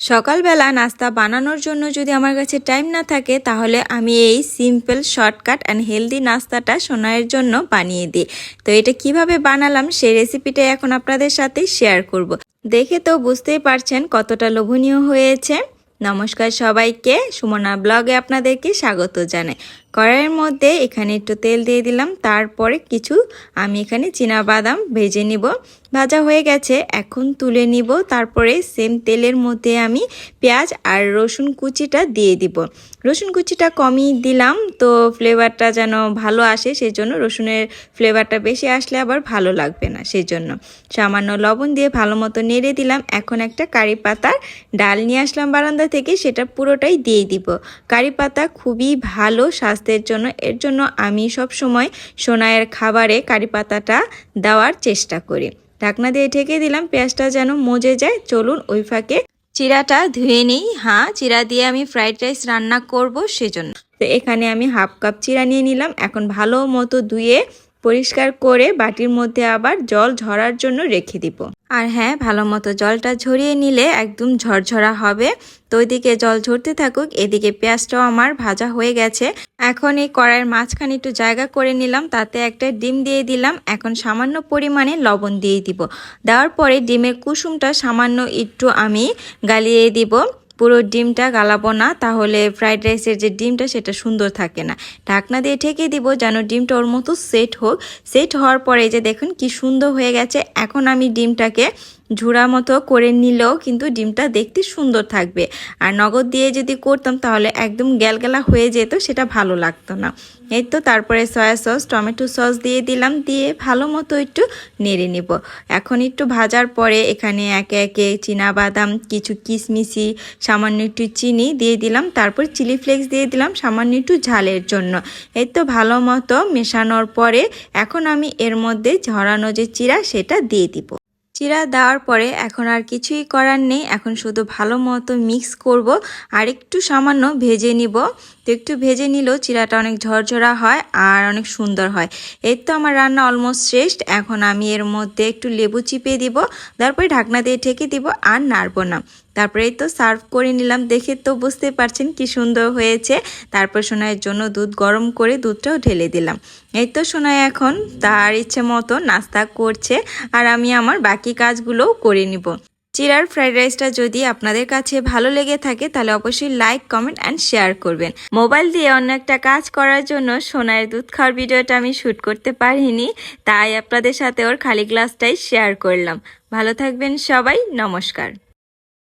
সকালবেলা নাস্তা বানানোর জন্য যদি আমার কাছে টাইম না থাকে, তাহলে আমি এই সিম্পল শর্টকাট অ্যান্ড হেলদি নাস্তাটা সোনায়ের জন্য বানিয়ে দিই। তো এটা কীভাবে বানালাম, সেই রেসিপিটা এখন আপনাদের সাথে শেয়ার করব। দেখে তো বুঝতেই পারছেন কতটা লোভনীয় হয়েছে। নমস্কার সবাইকে, সুমনা ব্লগে আপনাদেরকে স্বাগত জানাই। কড়াইয়ের মধ্যে এখানে একটু তেল দিয়ে দিলাম। তারপরে কিছু আমি এখানে বাদাম ভেজে নিব। ভাজা হয়ে গেছে, এখন তুলে নিব। তারপরে সেম তেলের মধ্যে আমি পেঁয়াজ আর রসুন কুচিটা দিয়ে দিব। রসুন কুচিটা কমই দিলাম, তো ফ্লেভারটা যেন ভালো আসে সেই জন্য রসুনের ফ্লেভারটা বেশি আসলে আবার ভালো লাগবে না সেই জন্য সামান্য লবণ দিয়ে ভালো মতো নেড়ে দিলাম। এখন একটা কারি পাতার ডাল নিয়ে আসলাম বারান্দা থেকে। সেটা পুরোটাই দিয়ে দিব। কারি পাতা খুবই ভালো স্বাস্থ্যের জন্য। এর জন্য আমি সব সময় সোনায়ের খাবারে কারি পাতাটা দেওয়ার চেষ্টা করি। ঢাকনা দিয়ে ঢেকে দিলাম, পেঁয়াজটা যেন মজে যায়। চলুন ওই ফাঁকে চিরাটা ধুয়ে নিই। হ্যাঁ চিরা দিয়ে আমি ফ্রাইড রাইস রান্না করব সেজন্য। তো এখানে আমি হাফ কাপ চিরা নিয়ে নিলাম। এখন ভালো মতো ধুয়ে পরিষ্কার করে বাটির মধ্যে আবার জল ঝরার জন্য রেখে দিব। আর হ্যাঁ ভালো মতো জলটা ঝরিয়ে নিলে একদম ঝরঝরা হবে। তো ওইদিকে জল ঝরতে থাকুক, এদিকে পেঁয়াজটাও আমার ভাজা হয়ে গেছে। এখন এই কড়াইয়ের মাঝখানে একটু জায়গা করে নিলাম, তাতে একটা ডিম দিয়ে দিলাম। এখন সামান্য পরিমাণে লবণ দিয়ে দিব। দেওয়ার পরে ডিমের কুসুমটা সামান্য একটু আমি গালিয়ে দিব। পুরো ডিমটা গালাবো না, তাহলে ফ্রাইড রাইসের যে ডিমটা, সেটা সুন্দর থাকে না। ঢাকনা দিয়ে ঠেকে দিব যেন ডিমটা ওর মতো সেট হোক। সেট হওয়ার পরে যে দেখুন কি সুন্দর হয়ে গেছে। এখন আমি ডিমটাকে ঝুড়া মতো করে নিলেও কিন্তু ডিমটা দেখতে সুন্দর থাকবে। আর নগদ দিয়ে যদি করতাম তাহলে একদম গ্যালগ্যালা হয়ে যেত, সেটা ভালো লাগতো না। এই তো তারপরে সয়া সস, টমেটো সস দিয়ে দিলাম, দিয়ে ভালো মতো একটু নেড়ে নিব। এখন একটু ভাজার পরে এখানে একে একে বাদাম কিছু কিশমিশি, সামান্য একটু চিনি দিয়ে দিলাম। তারপর চিলি ফ্লেক্স দিয়ে দিলাম সামান্য একটু ঝালের জন্য। এই তো ভালো মতো মেশানোর পরে এখন আমি এর মধ্যে ঝরানো যে চিরা, সেটা দিয়ে দিব। চিরা দেওয়ার পরে এখন আর কিছুই করার নেই। এখন শুধু ভালো মতো মিক্স করব আর একটু সামান্য ভেজে নিব। একটু ভেজে নিলেও চিরাটা অনেক ঝরঝরা হয় আর অনেক সুন্দর হয়। এই তো আমার রান্না অলমোস্ট শেষ। এখন আমি এর মধ্যে একটু লেবু চিপে দিব, তারপরে ঢাকনা দিয়ে ঠেকে দিব আর নাড়বো না। তারপরে এই তো সার্ভ করে নিলাম, দেখে তো বুঝতে পারছেন কি সুন্দর হয়েছে। তারপর সোনাইয়ের জন্য দুধ গরম করে দুধটাও ঢেলে দিলাম। এই তো সোনাই এখন তার ইচ্ছে মতো নাস্তা করছে আর আমি আমার বাকি কাজগুলোও করে নিব। চিরার ফ্রাইড রাইসটা যদি আপনাদের কাছে ভালো লেগে থাকে, তাহলে অবশ্যই লাইক কমেন্ট অ্যান্ড শেয়ার করবেন। মোবাইল দিয়ে অন্য একটা কাজ করার জন্য সোনার দুধ খাওয়ার ভিডিওটা আমি শ্যুট করতে পারিনি, তাই আপনাদের সাথে ওর খালি গ্লাসটাই শেয়ার করলাম। ভালো থাকবেন সবাই, নমস্কার।